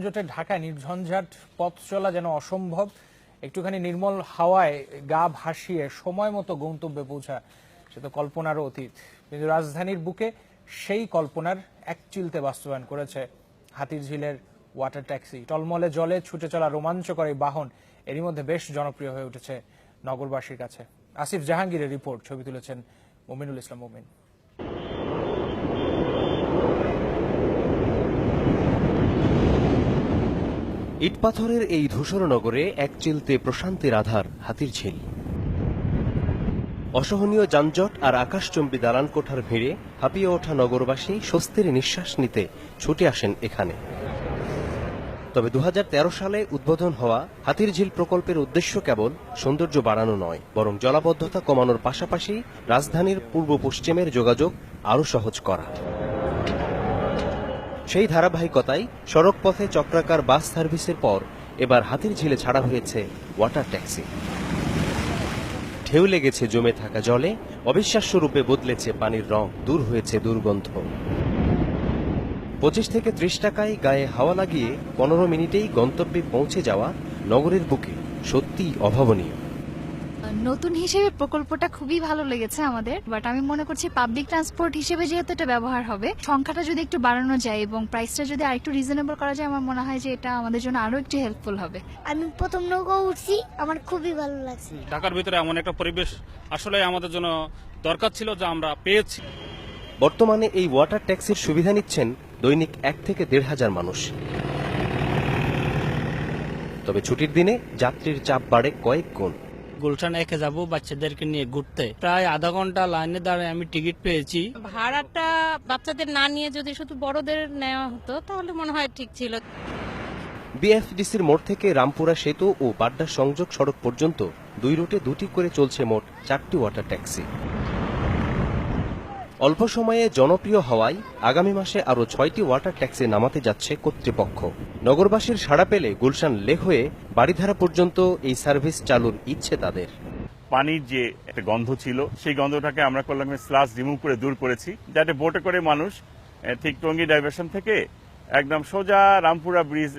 যানজটের ঢাকায় নির্ঝঞ্ঝাট পথ চলা যেন অসম্ভব, একটুখানি নির্মল হাওয়ায় গা ভাসিয়ে সময় মতো গন্তব্যে পৌঁছা, সে তো কল্পনারও অতীত। কিন্তু রাজধানীর বুকে সেই কল্পনার এক চিলতে বাস্তবায়ন করেছে হাতির ঝিলের ওয়াটার ট্যাক্সি। টলমলে জলে ছুটে চলা রোমাঞ্চকর এই বাহন এরই মধ্যে বেশ জনপ্রিয় হয়ে উঠেছে নগরবাসীর কাছে। আসিফ জাহাঙ্গীরের রিপোর্ট, ছবি তুলেছেন মুমিনুল ইসলাম মুমিন। ইটপাথরের এই ধূসর নগরে এক চিলতে প্রশান্তির আধার হাতির ঝিল। অসহনীয় যানজট আর আকাশচম্বী দালান কোঠার ভিড়ে হাঁপিয়ে ওঠা নগরবাসী স্বস্তির নিঃশ্বাস নিতে ছুটে আসেন এখানে। তবে দু হাজার তেরো সালে উদ্বোধন হওয়া হাতির ঝিল প্রকল্পের উদ্দেশ্য কেবল সৌন্দর্য বাড়ানো নয়, বরং জলাবদ্ধতা কমানোর পাশাপাশি রাজধানীর পূর্ব পশ্চিমের যোগাযোগ আরও সহজ করা। সেই ধারাবাহিকতায় সড়ক পথে চক্রাকার বাস সার্ভিসের পর এবার হাতির ঝিলে ছাড়া হয়েছে ওয়াটার ট্যাক্সি। ঢেউ লেগেছে, জমে থাকা জলে অবিশ্বাস্য রূপে বদলেছে, পানির রং দূর হয়েছে দুর্গন্ধ। পঁচিশ থেকে ত্রিশ টাকায় গায়ে হাওয়া লাগিয়ে পনেরো মিনিটেই গন্তব্যে পৌঁছে যাওয়া নগরের বুকে সত্যিই অভাবনীয়। নতুন হিসেবে প্রকল্পটা খুবই ভালো লেগেছে আমাদের বাট আমি মনে করছি পাবলিক ট্রান্সপোর্ট হিসেবে যেহেতু এটা ব্যবহার হবে সংখ্যাটা যদি একটু বাড়ানো যায় এবং প্রাইসটা যদি আরেকটু রিজনেবল করা যায় আমার মনে হয় যে এটা আমাদের জন্য আরও একটু হেল্পফুল হবে। আমি প্রথম নৌকা উঠছি আমার খুবই ভালো লাগছে। ঢাকার ভিতরে এমন একটা পরিবেশ আসলে আমাদের জন্য দরকার ছিল যা আমরা পেয়েছি। বর্তমানে এই ওয়াটার ট্যাক্সির সুবিধা নিচ্ছেন দৈনিক এক থেকে দেড় হাজার মানুষ। তবে ছুটির দিনে যাত্রীর চাপ বাড়ে কয়েক গুণ। গুলশান একে যাব বাচ্চাদেরকে নিয়ে ঘুরতে। প্রায় আধা ঘণ্টা লাইনে দাঁড়িয়ে আমি টিকিট পেয়েছি। ভাড়াটা বাচ্চাদের না নিয়ে যদি শুধু বড়দের নেওয়া হতো তাহলে মনে হয় ঠিক ছিল। বিএফডিসির মোড় থেকে রামপুরা সেতু ও বাড্ডা সংযোগ সড়ক পর্যন্ত দুই রুটে দুটি করে চলছে মোট চারটি ওয়াটার ট্যাক্সি। অল্প সময়ে জনপ্রিয় হওয়ায় আগামী মাসে আরও ছয়টি ওয়াটার ট্যাক্সি নামাতে যাচ্ছে কর্তৃপক্ষ। নগরবাসীর সাড়া পেলে গুলশান লেক হয়ে বাড়িধারা পর্যন্ত এই সার্ভিস চালুর ইচ্ছে তাদের। পানির যে একটা গন্ধ ছিল, সেই গন্ধটাকে আমরা করলাম স্লাস রিমুভ করে দূর করেছি, যাতে বোটে করে মানুষ ঠিক টঙ্গি ডাইভার্সন থেকে একদম সোজা রামপুরা ব্রিজ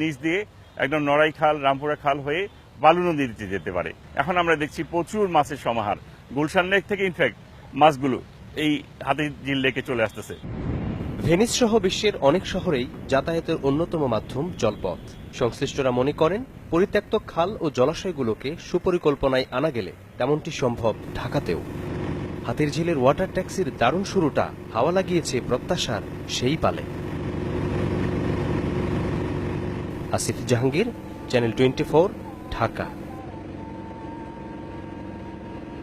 নিচ দিয়ে একদম নড়াই খাল, রামপুরা খাল হয়ে বালু নদীতে যেতে পারে। এখন আমরা দেখছি প্রচুর মাছের সমাহার। গুলশান লেক থেকে ইনফ্যাক্ট মাছগুলো এই হাতির ঝিল লেকে চলে আসতেছে। ভেনিস সহ বিশ্বের অনেক শহরেই যাতায়াতের অন্যতম মাধ্যম জলপথ। সংশ্লিষ্টরা মনে করেন, পরিত্যক্ত খাল ও জলাশয়গুলোকে সুপরিকল্পনায় আনা গেলে তেমনটি সম্ভব ঢাকাতেও। হাতির ঝিলের ওয়াটার ট্যাক্সির দারুণ শুরুটা হাওয়া লাগিয়েছে প্রত্যাশার সেই পালে। Asif Jahangir, channel twenty Dhaka.